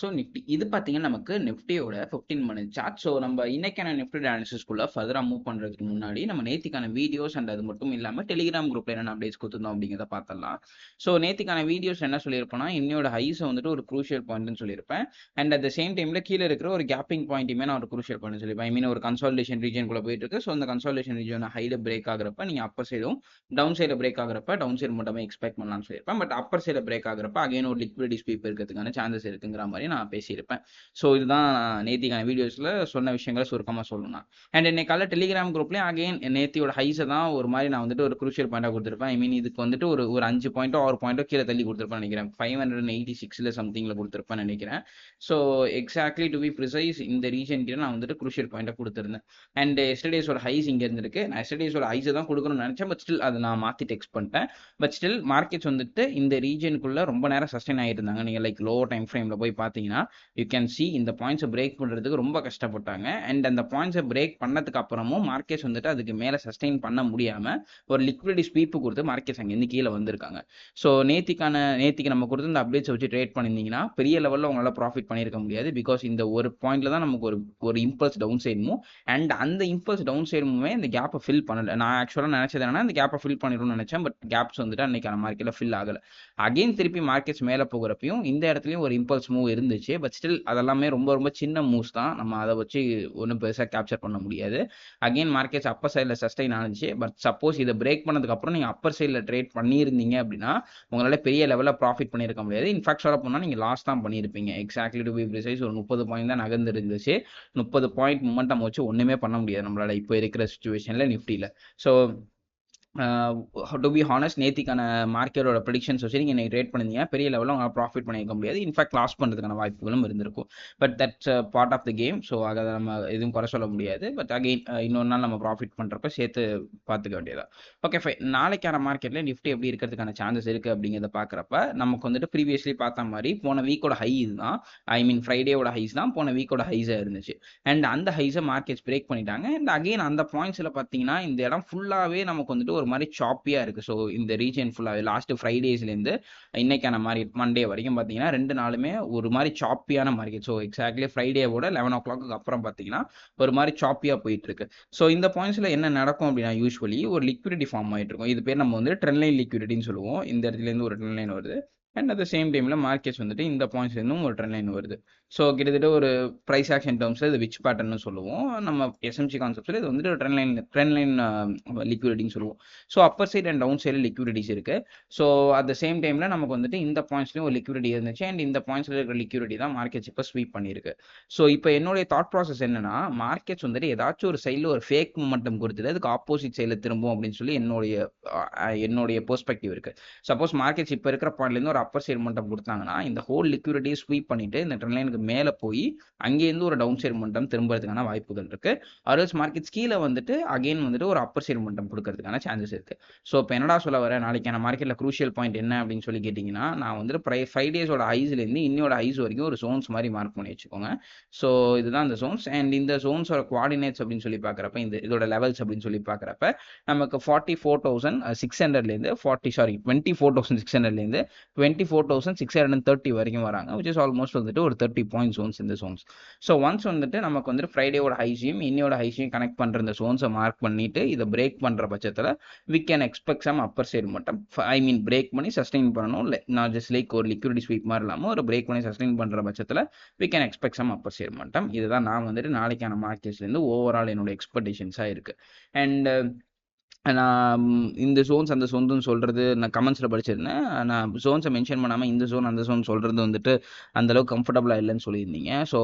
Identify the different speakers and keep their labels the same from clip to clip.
Speaker 1: So Nifty இது பார்த்தீங்கன்னா நமக்கு நிஃப்டியோட ஃபிஃப்டீன் மினிட் சார்ட் ஸோ நம்ம இன்னைக்கான நிஃப்டி அனாலிசிஸ்குள்ள ஃபர்தராக மூவ் பண்ணுறதுக்கு முன்னாடி நம்ம நேத்திக்கான வீடியோஸ் அண்ட் அது மட்டும் இல்லாமல் டெலிகிராம் குரூப்ல என்னென்ன அப்டேட்ஸ் கொடுத்துருந்தோம் அப்படிங்கிறத பார்த்தலாம் ஸோ நேத்திக்கான வீடியோஸ் என்ன சொல்லியிருப்போம்னா இன்னையோட ஹைஸை வந்துட்டு ஒரு குரூஷியல் பாயிண்ட்னு சொல்லியிருப்பேன். அண்ட் அட் த சேம் டைமில் கீழே இருக்கிற ஒரு கேப்பிங் பாயிண்ட்டுமே நான் ஒரு குரூஷியல் பாயிண்ட் சொல்லியிருப்பேன். ஐ மீன் ஒரு கன்சால்டேஷன் ரீஜனுக்குள்ள போயிட்டு இருக்கு. ஸோ அந்த கன்சால்டேஷன் ரீஜன் ஹைல பிரேக் ஆகிறப்ப நீங்கள் அப்பர் சைடும் டவுன் சைடில் பிரேக் ஆகிறப்ப டவுன் சைடு மட்டுமே எக்ஸ்பெக்ட் பண்ணலாம்னு சொல்லியிருப்பேன். பட் அப்பர் சைடில் பிரேக் ஆகிறப்ப அகைன் ஒரு லிக்விடிட்டி ஸ்வீப் இருக்கிறதுக்கான சான்சஸ் இருக்குங்கிற மாதிரி நான் பேசியிருப்பேன். ஸோ இதுதான் நேத்திக்கான வீடியோஸில் சொன்ன விஷயங்களை சுருக்கமாக சொல்லணும் அண்ட் இன்னைக்கு காலையில் டெலிகிராம் குரூப்லேயும் அகைன் நேத்தியோட ஹைஸை தான் ஒரு மாதிரி நான் வந்துட்டு ஒரு குரூஷியல் பாயிண்டாக கொடுத்துருப்பேன். ஐ மீன் இதுக்கு வந்துட்டு ஒரு ஒரு அஞ்சு பாயிண்டோ ஆறு பாயிண்டோ கீழே தள்ளி கொடுத்துருப்பேன் நினைக்கிறேன். ஃபைவ் ஹண்ட்ரட் அண்ட் எயிட்டி சிக்ஸில் சம்திங்கில் கொடுத்துருப்பேன் நினைக்கிறேன். So exactly to be precise இந்த ரீஜன் கிட்ட நான் வந்துட்டு குரூஷியல் பாயிண்டாக கொடுத்துருந்தேன். அண்ட் எஸ்டர்டேஸோட ஹைஸ் இங்கே இருந்திருக்கு. நான் எஸ்டர்டேஸோட ஹைஸை தான் கொடுக்கணும்னு நினச்சேன். பட் ஸ்டில் அதை நான் மாற்றி டெக்ஸ்ட் பண்ணிட்டேன். பட் ஸ்டில் மார்க்கெட்ஸ் வந்துட்டு இந்த ரீஜனுக்குள்ளே ரொம்ப நேரம் சஸ்டெயின் ஆகிட்டு இருந்தாங்க. நீங்கள் லைக் லோ டைம் ஃப்ரேமில் போய் பார்த்து பார்த்தீங்கன்னா யூ கேன் சி இந்த பாயிண்ட்ஸை பிரேக் பண்ணுறதுக்கு ரொம்ப கஷ்டப்பட்டாங்க. அண்ட் அந்த பாயிண்ட்ஸை பிரேக் பண்ணதுக்கு அப்புறமும் மார்க்கெட்ஸ் வந்துட்டு அதுக்கு மேலே சஸ்டெயின் பண்ண முடியாமல் ஒரு லிக்விடி ஸ்வீப்பு கொடுத்து மார்க்கெட்ஸ் அங்கேருந்து கீழே வந்திருக்காங்க. ஸோ நேத்திக்கான நேத்திக்கு நம்ம கொடுத்து இந்த அப்டேட்ஸ் வச்சு ட்ரேட் பண்ணியிருந்தீங்கன்னா பெரிய லெவலில் உங்களால் ப்ராஃபிட் பண்ணியிருக்க முடியாது. பிகாஸ் இந்த ஒரு பாயிண்ட்ல தான் நமக்கு ஒரு ஒரு இம்பல்ஸ் டவுன் சைடுமும் அண்ட் அந்த இம்பல்ஸ் டவுன் சைடுமே இந்த கேப்பை ஃபில் பண்ணல. நான் ஆக்சுவலாக நினச்சது என்னன்னா இந்த கேப்பை ஃபில் பண்ணிடணும்னு நினச்சேன். பட் கேப்ஸ் வந்துட்டு அன்னைக்கான மார்க்கெட்டில் ஃபில் ஆகலை. அகைன் திருப்பி மார்க்கெட்ஸ் மேலே போகிறப்பையும் இந்த இடத்துலையும் ஒரு இம்பல்ஸ் மூவ் இருந்துச்சு. பட் ஸ்டில் அதெல்லாமே ரொம்ப ரொம்ப சின்ன மூவ்ஸ் தான். நம்ம அதை வச்சு ஒன்றும் பெருசாக கேப்சர் பண்ண முடியாது. அகைன் மார்க்கெட்ஸ் அப்பர் சைடில் சஸ்டைன் ஆனிச்சு. பட் சப்போஸ் இதை பிரேக் பண்ணதுக்கப்புறம் நீங்கள் அப்பர் சைடில் ட்ரேட் பண்ணியிருந்தீங்க அப்படின்னா உங்களால் பெரிய லெவலில் ப்ராஃபிட் பண்ணியிருக்க முடியாது. இன்ஃபேக்ட் சொல்ல போனால் நீங்கள் லாஸ் தான் பண்ணியிருப்பீங்க. எக்ஸாக்ட்லி டு பி ப்ரிசைஸ் ஒரு முப்பது பாயிண்ட் தான் நகர்ந்துருந்துச்சு. முப்பது பாயிண்ட் மூமெண்ட் நம்ம வச்சு ஒன்றுமே பண்ண முடியாது நம்மளால். இப்போ இருக்கிற சுச்சுவேஷனில் நிஃப்டியில் ஸோ டு பி ஹானஸ்ட் நேத்திக்கான மார்க்கெட்டோட ப்ரிடிக்ஷன்ஸ் வச்சு நீங்கள் இன்னைக்கு ரேட் பண்ணிருந்தீங்கன்னா பெரிய லெவலில் உங்களால் ப்ராஃபிட் பண்ணியிருக்க முடியாது. இன்ஃபேக்ட் லாஸ் பண்ணுறதுக்கான வாய்ப்புகளும் இருந்திருக்கும். But that's part of the game so அதை நம்ம எதுவும் குறை சொல்ல முடியாது. பட் அகெயின் இன்னொரு நாள் நம்ம ப்ராஃபிட் பண்ணுறப்ப சேர்த்து பார்த்துக்க வேண்டியதா ஓகே ஃபை நாளைக்கான மார்க்கெட்டில் நிஃப்டி எப்படி இருக்கிறதுக்கான சான்சஸ் இருக்குது அப்படிங்கிறத பார்க்குறப்ப நமக்கு வந்துட்டு ப்ரீவியஸ்லி பார்த்த மாதிரி போன வீக்கோட ஹை இதுதான் ஐ மீன் ஃப்ரைடேவோட ஹைஸ் தான். போன வீக்கோட ஹைஸாக இருந்துச்சு. அண்ட் அந்த ஹைஸை மார்க்கெட்ஸ் பிரேக் பண்ணிட்டாங்க. அண்ட் அகெயின் அந்த பாயிண்ட்ஸில் பார்த்தீங்கன்னா இந்த இடம் ஃபுல்லாகவே நமக்கு வந்துட்டு ஒரு மாதிரி சாப்பியாக இருக்குது ஸோ இந்த ரீஜன் ஃபுல்லாகவே லாஸ்ட் ஃப்ரைடேஸ்லேருந்து இன்னைக்கான மார்க்கெட் மண்டே வரைக்கும் பார்த்தீங்கன்னா ரெண்டு நாளுமே ஒரு மாதிரி சாப்பியான மார்க்கெட் ஸோ எக்ஸாக்ட்லி ஃப்ரைடேவோட லெவன் ஓ கிளாக்கு அப்புறம் பார்த்தீங்கன்னா ஒரு மாதிரி சாப்பியாக போயிட்டு இருக்கு ஸோ இந்த பாயிண்ட்ஸில் என்ன நடக்கும் அப்படின்னா யூஸ்வலி ஒரு லிக்விடிட்டி ஃபார்ம் ஆகிட்டு இருக்கும் இது பேர் நம்ம வந்து ட்ரெண்ட் லைன் லிக்விடிட்டின்னு சொல்லுவோம். இந்த இடத்துலேருந்து ஒரு ட்ரெண்ட் லைன் வருது. அண்ட் அட் த சேம் டைமில் மார்க்கெட்ஸ் வந்துட்டு இந்த பாயிண்ட்ஸ்லேருந்தும் ஒரு ட்ரெண்ட் லைன் வருது. ஸோ கிட்டத்தட்ட ஒரு ப்ரைஸ் ஆக்ஷன் டேர்ம்ஸில் இது விச் பேட்டர்னு சொல்லுவோம். நம்ம எஸ்எம்சி கான்செப்ட்ஸில் இது வந்துட்டு ட்ரெண்ட் லைன் ட்ரெண்ட் லைன் லிக்விடிட்டின்னு சொல்லுவோம். So upper side and down சைடில் லிக்விடிட்டிஸ் இருக்குது ஸோ அட் த சேம் டைமில் நமக்கு வந்துட்டு இந்த பாயிண்ட்ஸ்லேயும் ஒரு லிக்விடிட்டி இருந்துச்சு. அண்ட் இந்த பாயிண்ட்ஸில் இருக்கிற லிக்விடிட்டி தான் மார்க்கெட்ஸ் இப்போ ஸ்வீப் பண்ணியிருக்கு. ஸோ இப்போ என்னுடைய தாட் ப்ராசஸ் என்னன்னா மார்க்கெட்ஸ் வந்துட்டு ஏதாச்சும் ஒரு சைடில் ஒரு ஃபேக் மூமெண்டம் கொடுத்துட்டு அதுக்கு ஆப்போசிட் சைடில் திரும்பும் அப்படின்னு சொல்லி என்னுடைய என்னுடைய பெர்ஸ்பெக்டிவ் இருக்குது சப்போஸ் மார்க்கெட்ஸ் இப்போ இருக்கிற பாயிண்ட்லேருந்து ஒரு அப்பர் சைடு மண்டம் கொடுத்தாங்கன்னா இந்த ஹோல் லிக்விடிட்டியை ஸ்வீப் பண்ணிட்டு இந்த ட்ரெண்ட் லைனுக்கு மேலே போய் அங்கேருந்து ஒரு டவுன் சைடு மண்டம் திரும்புறதுக்கான வாய்ப்புகள் இருக்கு. அதர்ஸ் மார்க்கெட்ஸ் கீழே வந்துட்டு அகைன் வந்துட்டு ஒரு அப்பர் சைடு மண்டம் கொடுக்கறதுக்கான சான்சஸ் இருக்கு. ஸோ இப்போ என்னடா சொல்ல வர? நாளைக்கான மார்க்கெட்டில் குரூஷியல் பாயிண்ட் என்ன அப்படின்னு சொல்லி கேட்டிங்கன்னா நான் வந்துட்டு ப்ரை ஃபைவ் டேஸோட ஐஸ்லேருந்து இன்னோட ஐஸ் வரைக்கும் ஒரு ஜோன்ஸ் மாதிரி மார்க் பண்ணி வச்சுக்கோங்க. ஸோ இதுதான் இந்த ஜோன்ஸ் அண்ட் இந்த ஜோன்ஸோட குவாடினேட்ஸ் அப்படின்னு சொல்லி பார்க்குறப்ப இந்த இதோட லெவல்ஸ் அப்படின்னு சொல்லி பார்க்குறப்ப நமக்கு ஃபார்ட்டி ஃபோர் தௌசண்ட் சிக்ஸ் ஹண்ட்ரட்லேருந்து forty sorry twenty four thousand six ஹண்ட்ரட்லேருந்து twenty four thousand six hundred and thirty வரைக்கும் வராங்க விச் இஸ் ஆல்மோஸ்ட் வந்துட்டு ஒரு தேர்ட்டி பாயிண்ட் சோன்ஸ் இந்த சோன்ஸ் ஸோ ஒன்ஸ் வந்துட்டு நமக்கு வந்துட்டு ஃப்ரைடேவோட ஹைஸையும் இன்னியோட ஹைஸையும் கனெக்ட் பண்ணுற இந்த சோன்ஸை மார்க் பண்ணிட்டு இதை பிரேக் பண்ணுற பட்சத்தில் we can expect some upper side மட்டும் ஐ மீன் பிரேக் பண்ணி சஸ்டெயின் பண்ணணும். இல்லை நான் ஜஸ்ட் லைக் ஒரு லிக்விடி ஸ்வீப் மாதிரி இல்லாமல் ஒரு பிரேக் பண்ணி சஸ்டெயின் பண்ணுற பட்சத்தில் we can expect some upper side மட்டும். இதுதான் நான் வந்துட்டு நாளைக்கான மார்க்கெட்ஸ்லேருந்து ஓவரால் என்னோட எக்ஸ்பெக்டேஷன்ஸாக இருக்குது அண்ட் நான் இந்த ஜோன்ஸ் அந்த ஜோன்ஸ்னு சொல்கிறது நான் கமெண்ட்ஸில் படிச்சிருந்தேன். நான் ஜோன்ஸை மென்ஷன் பண்ணாமல் இந்த ஜோன் அந்த ஜோன் சொல்கிறது வந்துட்டு அந்தளவுக்கு கம்ஃபர்டபுளாக இல்லைன்னு சொல்லியிருந்தீங்க. ஸோ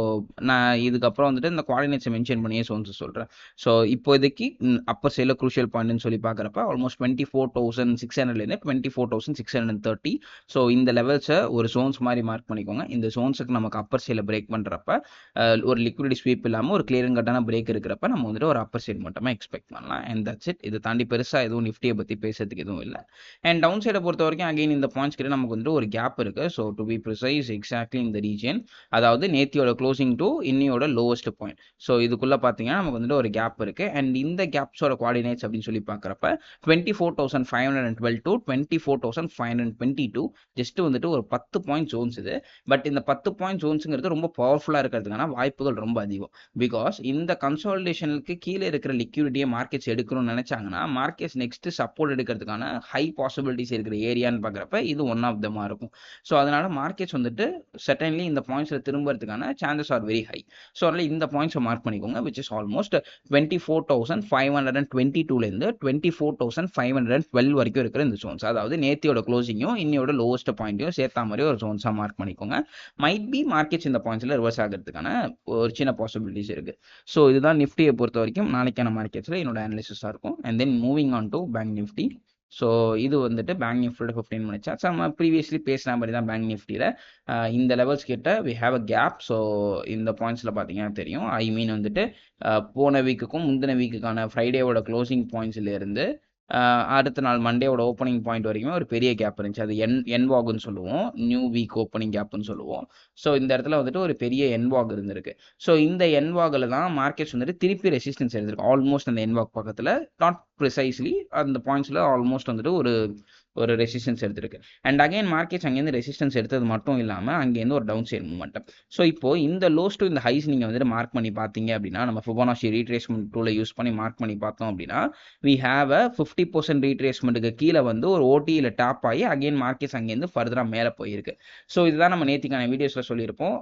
Speaker 1: நான் இதுக்கப்புறம் வந்துட்டு இந்த குவாடினேட்ஸை மென்ஷன் பண்ணியே ஜோன்ஸ் சொல்கிறேன் ஸோ இப்போதைக்கு அப்பர் சைடில் குரூஷியல் பாயிண்ட்னு சொல்லி பார்க்குறப்ப almost twenty four thousand six ஹண்ட்ரட்லேருந்து twenty four thousand six hundred thirty so இந்த லெவல்ஸை ஒரு ஜோன்ஸ் மாதிரி மார்க் பண்ணிக்கோங்க. இந்த ஜோன்ஸுக்கு நமக்கு அப்பர் சைடில் பிரேக் பண்ணுறப்ப ஒரு லிக்விடி ஸ்வீப் இல்லாமல் ஒரு கிளியரிங் கட்டான பிரேக் இருக்கிறப்ப நம்ம வந்துட்டு ஒரு அப்பர் சைடு மட்டுமே எக்ஸ்பெக்ட் பண்ணலாம். அண்ட் தட்ஸ் இட் இதை தாண்டி பெருசாக எதுவும் நிஃப்டியை பற்றி பேசுறதுக்கு எதுவும் இல்லை. அண்ட் டவுன் சைடை பொறுத்த வரைக்கும் அகைன் இந்த பாயிண்ட்ஸ் கிட்ட நமக்கு வந்துட்டு ஒரு கேப் இருக்குது so to be precise exactly இந்த ரீஜன் அதாவது நேத்தியோட க்ளோசிங் டு இன்னியோட லோவஸ்ட் பாயிண்ட் ஸோ இதுக்குள்ளே பார்த்தீங்கன்னா நமக்கு வந்துட்டு ஒரு கேப் இருக்குது அண்ட் இந்த கேப்ஸோட குவாடினேட்ஸ் அப்படின்னு சொல்லி பார்க்குறப்ப twenty four thousand five hundred and twelve to twenty four thousand five hundred twenty two just வந்துட்டு ஒரு பத்து பாயிண்ட் ஜோன்ஸ் இது. பட் இந்த பத்து பாயிண்ட் ஜோன்ஸுங்கிறது ரொம்ப பவர்ஃபுல்லாக இருக்கிறதுக்கான வாய்ப்புகள் ரொம்ப அதிகம். பிகாஸ் இந்த கன்சாலிடேஷனுக்கு கீழே இருக்கிற லிக்யூரிட்டியை மார்க்கெட்ஸ் எடுக்கணும்னு நினச்சாங்கன்னா மார்க்கெட்ஸ் நெக்ஸ்ட் சப்போர்ட் எடுக்கிறதுக்கான ஹை பாசிபிலிட்டிஸ் இருக்கிற ஏரியான்னு பார்க்குறப்ப இது ஒன் ஆஃப் தமாக இருக்கும். ஸோ அதனால மார்க்கெட்ஸ் வந்துட்டு செட்டன்லி இந்த பாயிண்ட்ஸில் திரும்புறதுக்கான chances are very high so அதனால் இந்த பாயிண்ட்ஸை மார்க் பண்ணிக்கோங்க which is almost twenty four thousand five hundred and twenty டூலேருந்து twenty four thousand five hundred and twelve வரைக்கும் இருக்கிற இந்த ஜோன்ஸ் அதாவது நேத்தியோட க்ளோசிங்கும் இன்னையோட லோவஸ்ட் பாயிண்ட்டையும் சேர்த்தா மாதிரி ஒரு ஜோன்ஸாக மார்க் பண்ணிக்கோங்க. மைட் பி மார்க்கெட்ஸ் இந்த பாயிண்ட்ஸில் ரிவர்ஸ் ஆகிறதுக்கான ஒரு சின்ன பாசிபிலிட்டிஸ் இருக்குது ஸோ இதுதான் நிஃப்டியை பொறுத்த வரைக்கும் நாளைக்கான மார்க்கெட்ஸில் என்னோட அனலிசிஸாக இருக்கும். And then moving on to bank Nifty so இது வந்துட்டு பேங்க் நிஃப்டியோட ஃபிஃப்டீன் மினிட்ஸ் ஆச்சு நம்ம ப்ரீவியஸ்லி பேசின மாதிரி தான் பேங்க் நிஃப்டியில் இந்த லெவல்ஸ் கிட்ட we have a gap so இந்த பாயிண்ட்ஸில் பார்த்தீங்கன்னா தெரியும். ஐ மீன் வந்துட்டு போன வீக்குக்கும் முந்தின வீக்குக்கான ஃப்ரைடேவோட க்ளோசிங் பாயிண்ட்ஸ்லேருந்து அடுத்த நாள் மண்டேவோட ஓப்பனிங் பாயிண்ட் வரைக்குமே ஒரு பெரிய கேப் இருந்துச்சு. அது என் என்வாக்னு சொல்லுவோம். நியூ வீக் ஓப்பனிங் கேப்னு சொல்லுவோம். ஸோ இந்த இடத்துல வந்துட்டு ஒரு பெரிய என்வாக் இருந்திருக்கு. ஸோ இந்த என்வாகில் தான் மார்க்கெட்ஸ் வந்துட்டு திருப்பி ரெசிஸ்டன்ஸ் எடுத்திருக்கு. ஆல்மோஸ்ட் அந்த என்வாக் பக்கத்தில் நாட் ப்ரிசைஸ்லி அந்த பாயிண்ட்ஸில் ஆல்மோஸ்ட் வந்துட்டு ஒரு ஒரு ரெசிஸ்டன்ஸ் எடுத்திருக்கு. அண்ட் அகைன் மார்க்கெட்ஸ் அங்கேருந்து ரெசிஸ்டன்ஸ் எடுத்தது மட்டும் இல்லாமல் அங்கேருந்து ஒரு டவுன் சைட் மூமெண்டம் ஸோ இப்போ இந்த லோஸ் டு இந்த ஹைஸ் நீங்கள் வந்துட்டு மார்க் பண்ணி பார்த்தீங்க அப்படின்னா நம்ம ஃபிபோனாஷி ரீட்ரேஸ்மெண்ட் டூலை யூஸ் பண்ணி மார்க் பண்ணி பார்த்தோம் அப்படின்னா we have a fifty percent ரீட்ரேஸ்மெண்ட்டுக்கு கீழே வந்து ஒரு ஓடியில் டாப் ஆகி அகைன் மார்க்கெட்ஸ் அங்கேருந்து ஃபர்தராக மேலே போயிருக்கு. ஸோ இதுதான் நம்ம நேற்றுக்கான வீடியோஸில் சொல்லியிருப்போம்.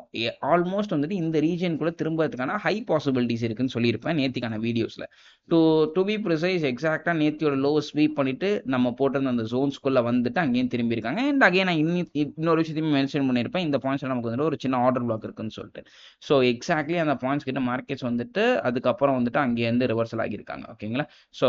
Speaker 1: ஆல்மோஸ்ட் வந்துட்டு இந்த ரீஜனுக்குள்ளே திரும்புறதுக்கான ஹை பாசிபிலிட்டிஸ் இருக்குன்னு சொல்லியிருப்பேன் நேற்றுக்கான வீடியோஸில் டு டு பி ப்ரிசைஸ் எக்ஸாக்டாக நேத்தியோட லோ ஸ்வீப் பண்ணிட்டு நம்ம போட்டிருந்த அந்த ஜோன்ஸ்குள்ளே வந்துட்டு அங்கேயும் திரும்பி இருக்காங்க அண்ட் அகைன் நான் இன்னி இன்னொரு விஷயத்தையும் மென்ஷன் பண்ணியிருப்பேன். இந்த பாயிண்ட்ஸில் நமக்கு வந்துட்டு ஒரு சின்ன ஆர்டர் பிளாக் இருக்குன்னு சொல்லிட்டு. ஸோ எக்ஸாக்ட்லி அந்த பாயிண்ட்ஸ் கிட்ட மார்க்கெட்ஸ் வந்துட்டு அதுக்கப்புறம் வந்துட்டு அங்கேருந்து ரிவர்சல் ஆகியிருக்காங்க. ஓகேங்களா? ஸோ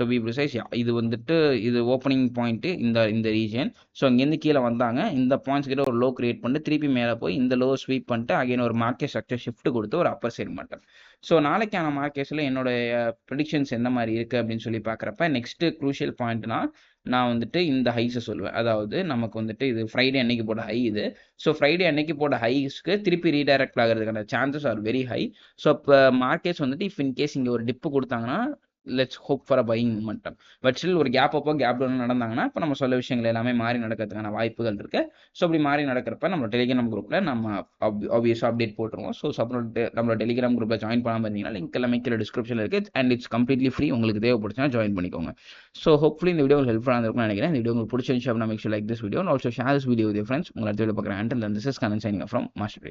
Speaker 1: டு பி ப்ரிசைஸ் இது வந்துட்டு இது ஓப்பனிங் பாயிண்ட்டு இந்த இந்த ரீஜன் ஸோ இங்கேருந்து கீழே வந்தாங்க. இந்த பாயிண்ட்ஸ் கிட்ட ஒரு லோ கிரியேட் பண்ணிட்டு திருப்பி மேலே போய் இந்த லோ ஸ்வீப் பண்ணிட்டு அகைன் ஒரு மார்க்கெட் ஸ்ட்ரக்சர் ஷிஃப்ட் கொடுத்து ஒரு அப்பர் சைட் மட்டும். ஸோ நாளைக்கான மார்க்கெட்ஸில் என்னுடைய uh, ப்ரிடிக்ஷன்ஸ் எந்த மாதிரி இருக்குது அப்படின்னு சொல்லி பார்க்குறப்ப நெக்ஸ்ட்டு க்ரூஷியல் பாயிண்ட்னா நான் வந்துட்டு இந்த ஹைஸை சொல்லுவேன். அதாவது நமக்கு வந்துட்டு இது ஃப்ரைடே அன்னைக்கு போட ஹை இது. ஸோ ஃப்ரைடே அன்னைக்கு போட ஹைஸ்க்கு திருப்பி ரீடைரக்ட் ஆகிறதுக்கான chances are very high so இப்போ மார்க்கெட்ஸ் வந்துட்டு இஃப் இன் கேஸ் இங்கே ஒரு டிப்பு கொடுத்தாங்கன்னா let's hope for a buying மட்டும் பட் ஸ்டில் ஒரு கேப் அப்போ கேப் டவுன் நடந்தாங்கன்னா இப்போ நம்ம சொல்ல விஷயங்கள் எல்லாமே மாறி நடக்கிறதுக்கான வாய்ப்புகள் இருக்கு. ஸோ அப்படி மாறி நடக்கிறப்ப நம்ம டெலிகிராம் குரூப்பில் நம்ம ஆப்வியஸாக அப்டேட் போட்டுருவோம். ஸோ சப்போர்ட் நம்மளோட டெலிகிராம் குரூப்ல ஜாயின் பண்ணாமல் இருந்தீங்கன்னா லிங்க் எல்லாமே கீழே டிஸ்கிரிப்ஷன் இருக்கு. அண்ட் இட்ஸ் கம்ப்ளீட்லி ஃப்ரீ உங்களுக்கு தேவைப்படுச்சுன்னா ஜாயின் பண்ணிக்கோங்க. ஸோ ஹோப்ஃபுல்லி இந்த வீடியோ ஹெல்ப்ஃபுல்லாக இருக்கும்னு நினைக்கிறேன். இந்த வீடியோ உங்களுக்கு பிடிச்சிருந்துச்சு அப்படின்னா make like this video also share this video with friends உங்களை அடுத்த வீடியோ பார்க்குறேன் and this is Kanan signing from master